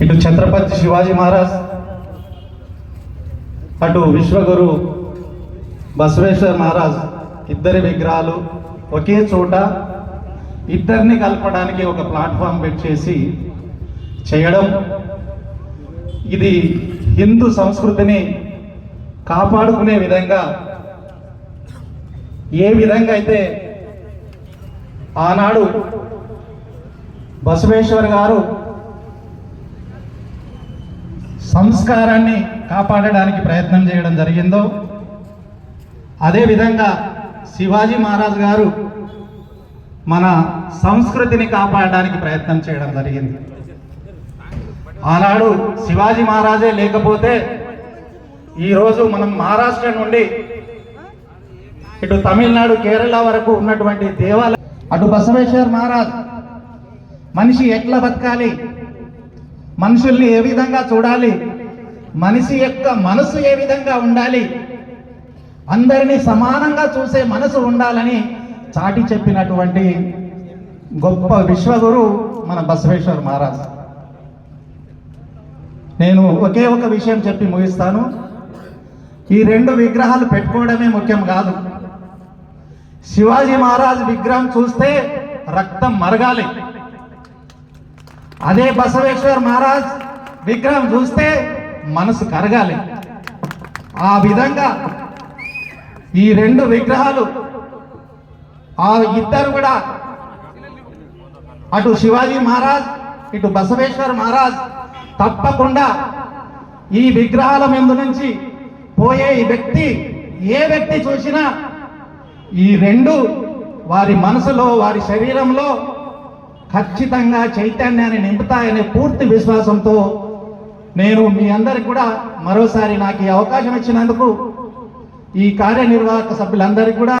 ఇటు ఛత్రపతి శివాజీ మహారాజ్ అటు విశ్వగురు బసవేశ్వర మహారాజ్ ఇద్దరి విగ్రహాలు ఒకే చోట ఇద్దరిని కలపడానికి ఒక ప్లాట్ఫామ్ పెట్టేసి చేయడం. ఇది హిందూ సంస్కృతిని కాపాడుకునే విధంగా ఏ విధంగా అయితే ఆనాడు బసవేశ్వర్ గారు సంస్కారాన్ని కాపాడడానికి ప్రయత్నం చేయడం జరిగిందో అదేవిధంగా శివాజీ మహారాజ్ గారు మన సంస్కృతిని కాపాడడానికి ప్రయత్నం చేయడం జరిగింది. ఆనాడు శివాజీ మహారాజే లేకపోతే ఈరోజు మనం మహారాష్ట్ర నుండి ఇటు తమిళనాడు కేరళ వరకు ఉన్నటువంటి దేవాలయం. అటు బసవేశ్వర్ మహారాజ్ మనిషి ఎట్లా బతకాలి? మనుషుల్ని ఏ విధంగా చూడాలి? మనిషి యొక్క మనసు ఏ విధంగా ఉండాలి? అందరినీ సమానంగా చూసే మనసు ఉండాలని చాటి చెప్పినటువంటి గొప్ప విశ్వగురు మన బసవేశ్వర్ మహారాజ్. నేను ఒకే ఒక విషయం చెప్పి ముగిస్తాను. ఈ రెండు విగ్రహాలు పెట్టుకోవడమే ముఖ్యం కాదు. శివాజీ మహారాజ్ విగ్రహం చూస్తే రక్తం మరగాలి. అదే బసవేశ్వర్ మహారాజ్ విగ్రహం చూస్తే మనసు కరగాలి. ఆ విధంగా ఈ రెండు విగ్రహాలు ఆ ఇద్దరు కూడా అటు శివాజీ మహారాజ్ ఇటు బసవేశ్వర్ మహారాజ్ తప్పకుండా ఈ విగ్రహాల ముందు నుంచి పోయే ఈ వ్యక్తి ఏ వ్యక్తి చూసినా ఈ రెండు వారి మనసులో వారి శరీరంలో ఖచ్చితంగా చైతన్యాన్ని నింపుతాయనే పూర్తి విశ్వాసంతో నేను మీ అందరికి కూడా మరోసారి నాకు ఈ అవకాశం ఇచ్చినందుకు ఈ కార్యనిర్వాహక సభ్యులందరికీ కూడా